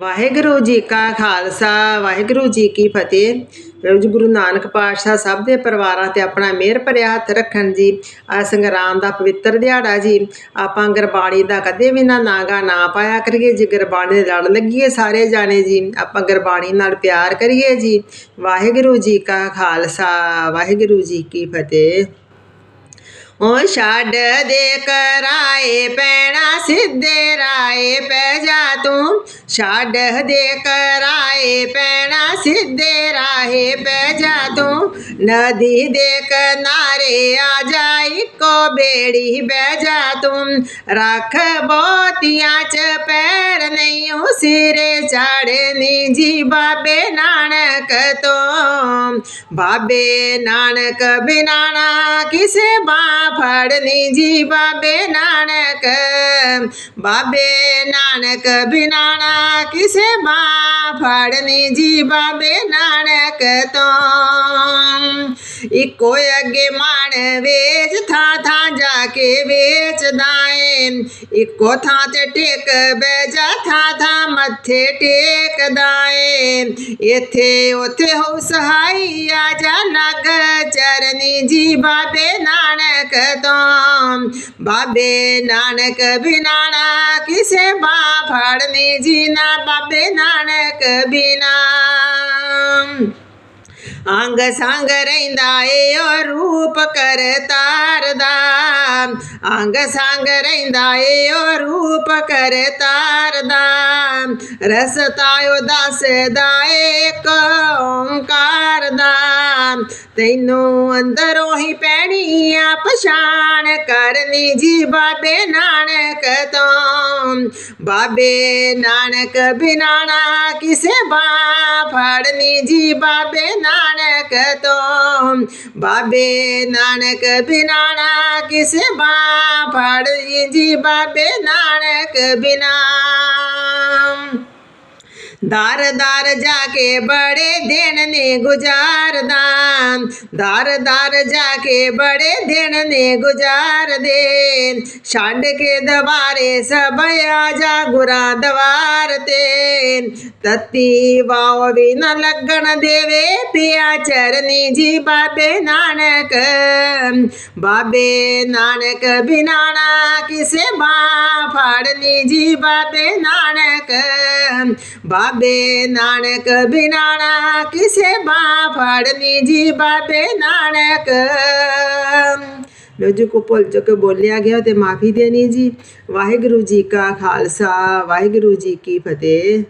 ਵਾਹਿਗੁਰੂ ਜੀ ਕਾ ਖਾਲਸਾ, ਵਾਹਿਗੁਰੂ ਜੀ ਕੀ ਫਤਿਹ। ਵਾਹਿਗੁਰੂ ਜੀ, ਗੁਰੂ ਨਾਨਕ ਪਾਤਸ਼ਾਹ ਸਭ ਦੇ ਪਰਿਵਾਰਾਂ ਤੇ ਆਪਣਾ ਮਿਹਰ ਭਰਿਆ ਹੱਥ ਰੱਖਣ ਜੀ। ਆ ਸੰਗਰਾਮ ਦਾ ਪਵਿੱਤਰ ਦਿਹਾੜਾ ਜੀ। ਆਪਾਂ ਗੁਰਬਾਣੀ ਦਾ ਕਦੇ ਵੀ ਨਾ ਨਾਗਾ ਨਾ ਪਾਇਆ ਕਰੀਏ। ਜੀ ਗੁਰਬਾਣੀ ਦੇ ਲੜ ਲੱਗੀਏ ਸਾਰੇ ਜਾਣੇ ਜੀ, ਆਪਾਂ ਗੁਰਬਾਣੀ ਨਾਲ ਪਿਆਰ ਕਰੀਏ ਜੀ। ਵਾਹਿਗੁਰੂ ਜੀ ਕਾ ਖਾਲਸਾ, ਵਾਹਿਗੁਰੂ ਜੀ ਕੀ ਫਤਿਹ। ओ दे कराए, पैणा सिद्धे राय पै जा तू। छाड दे कराए, पैणा सिद्धे राय पै जा तू। नदी देख नारे आ जाई को बेड़ी बेजा तुम। रख बोतियाच पैर नहीं सिरे चाड़े जी बाबे नानक तो बाबे नानक बिनाना किसे बा फड़ जी बाबे नानक। बाबे नानक बिनाना किसे बा फड़ जी बाबे नानक तो इको अगे माण वेच था था जाके वेच दाए इको था ते टेक बेजा, था था मथे टेक दाए इथे उथे हो सहाई जा नाग चरनी जी, बाबे नानक तो बाबे नानक बिनाना किसे बा, फाड़नी जी ना, बाबे नानक बिना। आंग सांग रहींदाए रूप कर तारदा। आंग सांग रहींदाए रूप कर तारदा। रस तायो दास दाए ਤੈਨੂੰ ਅੰਦਰੋਂ ਹੀ ਪੈਣੀ ਆ ਪਛਾਣ। ਕਰਨੀ ਜੀ ਬਾਬੇ ਨਾਨਕ ਤੋਂ। ਬਾਬੇ ਨਾਨਕ ਬਿਨਾ ਕਿਸੇ ਬਾਂ। ਫੜਨੀ ਜੀ ਬਾਬੇ ਨਾਨਕ ਤੋਂ। ਬਾਬੇ ਨਾਨਕ ਬਿਨਾ ਕਿਸੇ ਬਾਂ। ਫੜਨੀ ਜੀ ਬਾਬੇ ਨਾਨਕ ਬਿਨਾ। ਦਰ ਦਰ ਜਾ ਕੇ ਬੜੇ ਦਿਨ गुजार दान दार दार जाके बड़े दिन ने गुजार दे। छ के दबारे सब आजा गुरा दवार दे ਤਤੀ ਵਾਉ ਵੀ ਨ ਲੱਗਣ ਦੇਵੇ ਪਿਆ ਚਰਨੀ ਜੀ ਬਾਬੇ ਨਾਨਕ ਬਾਬੇ ਨਾਨਕ ਬਿਨਾ ਨਾ ਕਿਸੇ ਬਾਂ ਫੜਨੀ ਜੀ ਬਾਬੇ ਨਾਨਕ ਬਾਬੇ ਨਾਨਕ ਬਿਨਾ ਨਾ ਕਿਸੇ ਬਾਂ ਫੜਨੀ ਜੀ ਬਾਬੇ ਨਾਨਕ ਲੋ ਜੀ ਕੋ ਭੁੱਲ ਚੁੱਕ ਬੋਲਿਆ ਗਿਆ ਤੇ ਮਾਫੀ ਦੇਣੀ ਜੀ ਵਾਹਿਗੁਰੂ ਜੀ ਕਾ ਖਾਲਸਾ ਵਾਹਿਗੁਰੂ ਜੀ ਕੀ ਫਤਿਹ